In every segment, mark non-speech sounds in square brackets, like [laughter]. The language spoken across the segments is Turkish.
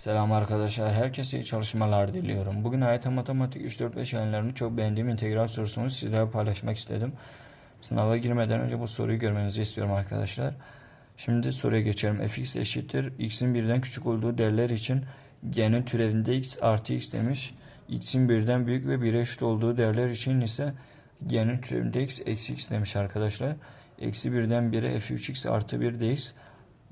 Selam arkadaşlar. Herkese iyi çalışmalar diliyorum. Bugün AYT Matematik 3-4-5 yayınlarını çok beğendiğim integral sorusunu sizlerle paylaşmak istedim. Sınava girmeden önce bu soruyu görmenizi istiyorum arkadaşlar. Şimdi soruya geçelim. fx eşittir. x'in birden küçük olduğu değerler için g'nin türevinde x artı x demiş. x'in birden büyük ve 1'e eşit olduğu değerler için ise g'nin türevinde x eksi x demiş arkadaşlar. Eksi birden 1'e f3x artı 1 dx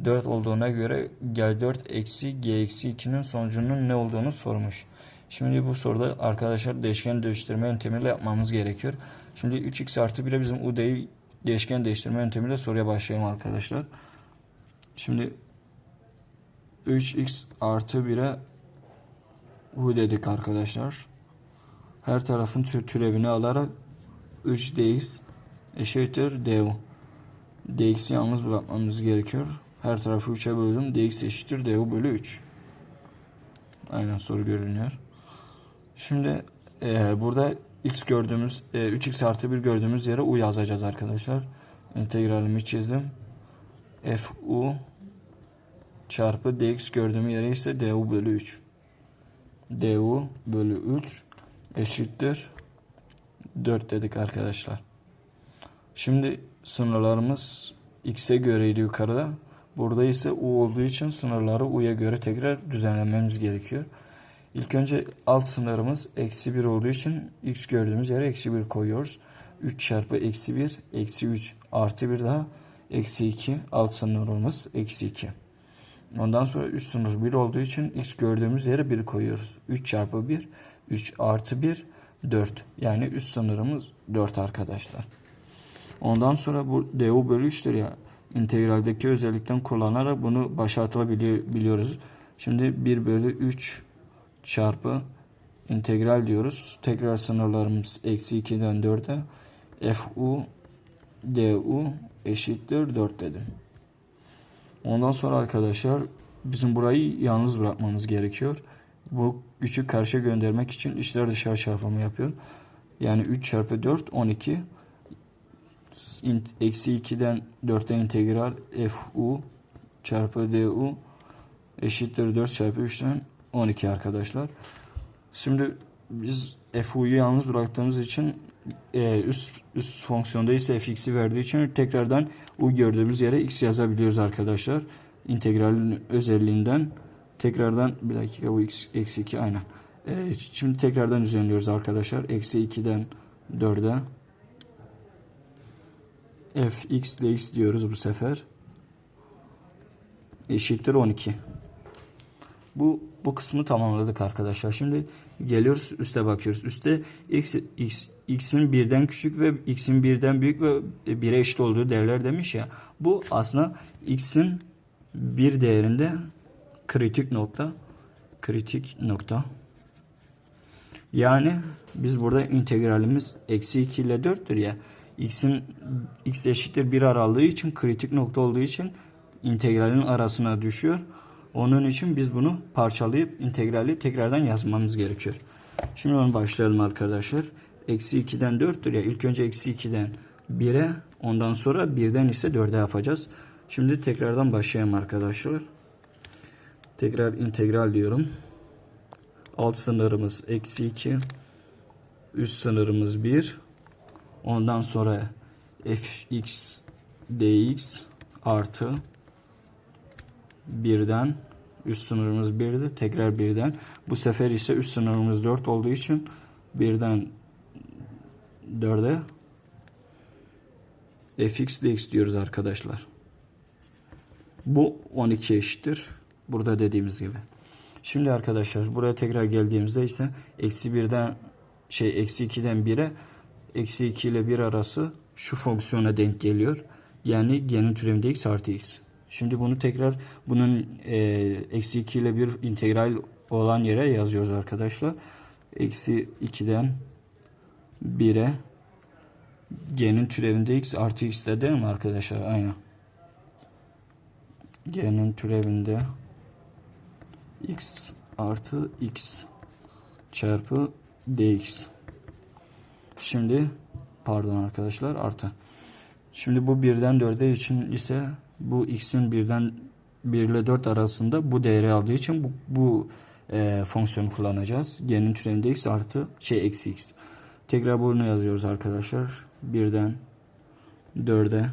4 olduğuna göre G4 eksi G eksi 2'nin sonucunun ne olduğunu sormuş. Şimdi bu soruda arkadaşlar değişken değiştirme yöntemiyle yapmamız gerekiyor. Şimdi 3x artı 1'e bizim UD'yi değişken değiştirme yöntemiyle soruya başlayalım arkadaşlar. Şimdi 3x artı 1'e U dedik arkadaşlar. Her tarafın tür türevini alarak 3 dx eşittir du. dx'i yalnız bırakmamız gerekiyor. Her tarafı 3'e böldüm. dx eşittir du bölü 3. Aynen soru görünüyor. Şimdi e, burada x gördüğümüz e, 3x artı 1 gördüğümüz yere u yazacağız arkadaşlar. İntegralimi çizdim. fu çarpı dx gördüğüm yere ise du bölü 3. du bölü 3 eşittir 4 dedik arkadaşlar. Şimdi sınırlarımız x'e göreydi yukarıda. Burada ise u olduğu için sınırları u'ya göre tekrar düzenlememiz gerekiyor. İlk önce alt sınırımız eksi 1 olduğu için x gördüğümüz yere eksi 1 koyuyoruz. 3 çarpı eksi 1 eksi 3 artı 1 daha eksi 2 alt sınırımız eksi 2. Ondan sonra üst sınır 1 olduğu için x gördüğümüz yere 1 koyuyoruz. 3 çarpı 1 3 artı 1 4 yani üst sınırımız 4 arkadaşlar. Ondan sonra bu du bölü 3'tür ya integraldeki özellikten kullanarak bunu başa atabiliyoruz. Şimdi 1 bölü 3 çarpı integral diyoruz. Tekrar sınırlarımız eksi 2'den 4'e fu du eşittir 4 dedim. Ondan sonra arkadaşlar bizim burayı yalnız bırakmamız gerekiyor. Bu 3'ü karşıya göndermek için içler dışarı çarpımı yapıyor. Yani 3 çarpı 4 12 eksi 2'den 4'e integral fu çarpı du eşittir 4 çarpı 3'ten 12 arkadaşlar. Şimdi biz fu'yu yalnız bıraktığımız için e, üst, üst fonksiyonda ise fx'i verdiği için tekrardan u gördüğümüz yere x yazabiliyoruz arkadaşlar. İntegralin özelliğinden tekrardan bir dakika bu x eksi 2 aynen. E, şimdi tekrardan düzenliyoruz arkadaşlar. Eksi 2'den 4'e fx dx diyoruz bu sefer. Eşittir 12. Bu bu kısmı tamamladık arkadaşlar. Şimdi geliyoruz üste bakıyoruz. Üste x x x'in birden küçük ve x'in birden büyük ve 1'e eşit olduğu değerler demiş ya. Bu aslında x'in bir değerinde kritik nokta kritik nokta. Yani biz burada integralimiz eksi 2 ile 4'tür ya x'in x eşittir 1 aralığı için kritik nokta olduğu için integralin arasına düşüyor. Onun için biz bunu parçalayıp integrali tekrardan yazmamız gerekiyor. Şimdi onu başlayalım arkadaşlar. Eksi 2'den 4'tür ya. İlk önce eksi 2'den 1'e ondan sonra 1'den ise 4'e yapacağız. Şimdi tekrardan başlayalım arkadaşlar. Tekrar integral diyorum. Alt sınırımız eksi 2. Üst sınırımız 1. Ondan sonra fx dx artı birden üst sınırımız 1'di. Tekrar birden. Bu sefer ise üst sınırımız 4 olduğu için birden 4'e fx dx diyoruz arkadaşlar. Bu 12 eşittir. Burada dediğimiz gibi. Şimdi arkadaşlar buraya tekrar geldiğimizde ise eksi 1'den şey eksi 2'den 1'e eksi 2 ile 1 arası şu fonksiyona denk geliyor. Yani g'nin türevinde x artı x. Şimdi bunu tekrar bunun e, eksi 2 ile 1 integral olan yere yazıyoruz arkadaşlar. Eksi 2'den 1'e g'nin türevinde x artı x de değil mi arkadaşlar? Aynen. g'nin türevinde x artı x çarpı dx. Şimdi pardon arkadaşlar artı. Şimdi bu birden 4'e için ise bu x'in birden 1 ile 4 arasında bu değeri aldığı için bu, bu e, fonksiyonu kullanacağız. G'nin türevinde x artı şey eksi x. Tekrar bunu yazıyoruz arkadaşlar. 1'den 4'e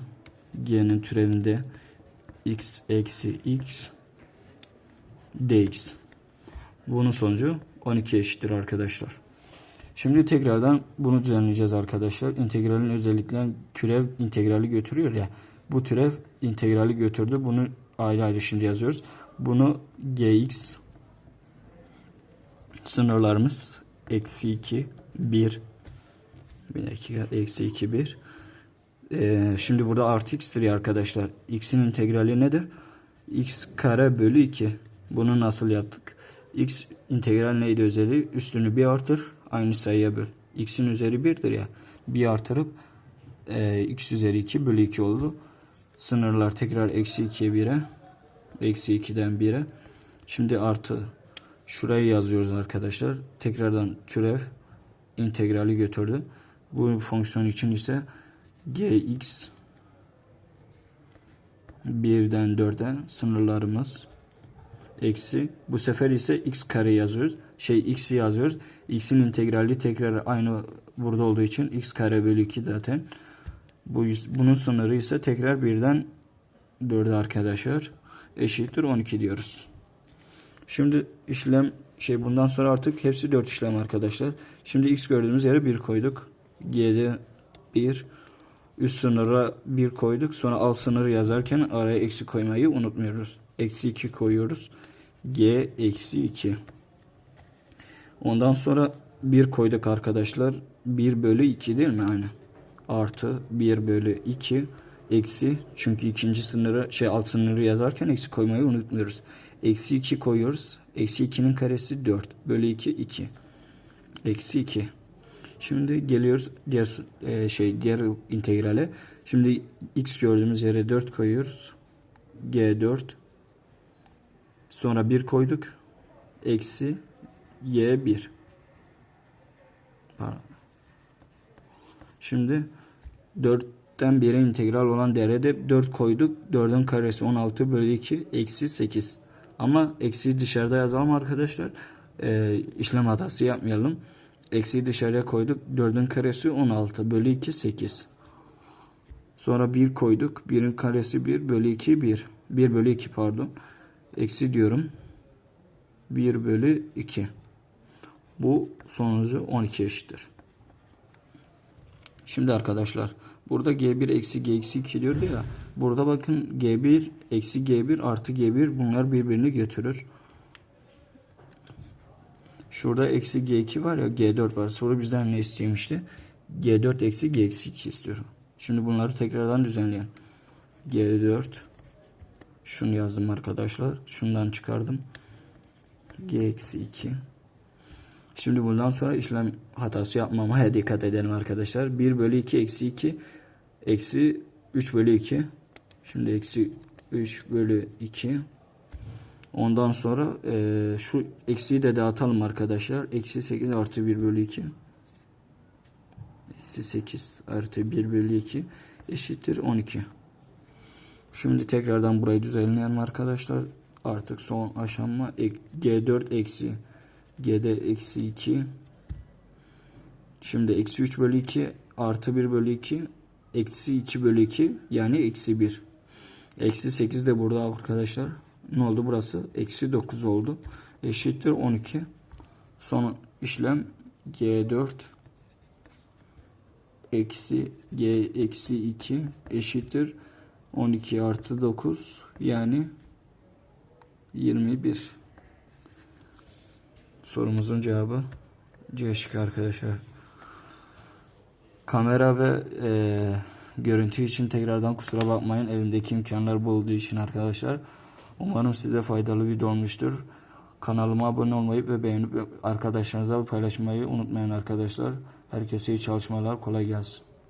G'nin türevinde x eksi x dx. Bunun sonucu 12 eşittir arkadaşlar. Şimdi tekrardan bunu düzenleyeceğiz arkadaşlar. İntegralin özellikle türev integrali götürüyor ya. Bu türev integrali götürdü. Bunu ayrı ayrı şimdi yazıyoruz. Bunu gx sınırlarımız eksi 2 1 bir dakika eksi 2 1 ee, şimdi burada artı x'tir ya arkadaşlar. x'in integrali nedir? x kare bölü 2. Bunu nasıl yaptık? x integral neydi özelliği? Üstünü bir artır. Aynı sayıya böl. x'in üzeri 1'dir ya. Bir artırıp e, x üzeri 2 bölü 2 oldu. Sınırlar tekrar eksi 2'ye 1'e. Eksi 2'den 1'e. Şimdi artı. Şurayı yazıyoruz arkadaşlar. Tekrardan türev integrali götürdü. Bu fonksiyon için ise gx 1'den 4'e sınırlarımız eksi bu sefer ise x kare yazıyoruz. Şey x'i yazıyoruz. x'in integrali tekrar aynı burada olduğu için x kare bölü 2 zaten. Bu bunun sınırı ise tekrar 1'den 4'e arkadaşlar eşittir 12 diyoruz. Şimdi işlem şey bundan sonra artık hepsi 4 işlem arkadaşlar. Şimdi x gördüğümüz yere 1 koyduk. G'de 1 üst sınıra 1 koyduk. Sonra alt sınırı yazarken araya eksi koymayı unutmuyoruz. Eksi 2 koyuyoruz. G eksi 2. Ondan sonra 1 koyduk arkadaşlar. 1 bölü 2 değil mi? Aynı. Artı 1 bölü 2 eksi çünkü ikinci sınırı şey alt sınırı yazarken eksi koymayı unutmuyoruz. Eksi 2 koyuyoruz. Eksi 2'nin karesi 4. Bölü 2 2. Eksi 2. Şimdi geliyoruz diğer e, şey diğer integrale. Şimdi x gördüğümüz yere 4 koyuyoruz. G4 sonra 1 koyduk. Eksi Y1 Pardon. Şimdi 4'ten 1'e integral olan değere de 4 koyduk. 4'ün karesi 16 bölü 2 eksi 8. Ama eksi dışarıda yazalım arkadaşlar. Ee, işlem hatası yapmayalım. Eksiyi dışarıya koyduk. 4'ün karesi 16 bölü 2 8. Sonra 1 koyduk. 1'in karesi 1 bölü 2 1. 1 bölü 2 pardon. Eksi diyorum. 1 bölü 2. Bu sonucu 12 eşittir. Şimdi arkadaşlar burada G1 eksi G eksi 2 diyordu ya. Burada bakın G1 eksi G1 artı G1 bunlar birbirini götürür. Şurada eksi G2 var ya G4 var. Soru bizden ne istemişti? G4 eksi G eksi 2 istiyorum. Şimdi bunları tekrardan düzenleyelim. G4 şunu yazdım arkadaşlar. Şundan çıkardım. G eksi 2 Şimdi bundan sonra işlem hatası yapmamaya [laughs] dikkat edelim arkadaşlar. 1 bölü 2 eksi 2 eksi 3 bölü 2 Şimdi eksi 3 bölü 2 Ondan sonra e, şu eksiyi de dağıtalım arkadaşlar. Eksi 8 artı 1 bölü 2. Eksi 8 artı 1 bölü 2 eşittir 12. Şimdi tekrardan burayı düzenleyelim arkadaşlar. Artık son aşama G4 eksi G'de eksi 2. Şimdi eksi 3 bölü 2 artı 1 bölü 2 eksi 2 bölü 2 yani eksi 1. Eksi 8 de burada arkadaşlar. Ne oldu burası? Eksi 9 oldu. Eşittir 12. Son işlem G4 eksi G eksi 2 eşittir 12 artı 9 yani 21. Sorumuzun cevabı C şıkkı arkadaşlar. Kamera ve e, görüntü için tekrardan kusura bakmayın. Evimdeki imkanlar bu olduğu için arkadaşlar. Umarım size faydalı video olmuştur. Kanalıma abone olmayı ve beğenip arkadaşlarınızla paylaşmayı unutmayın arkadaşlar. Herkese iyi çalışmalar. Kolay gelsin.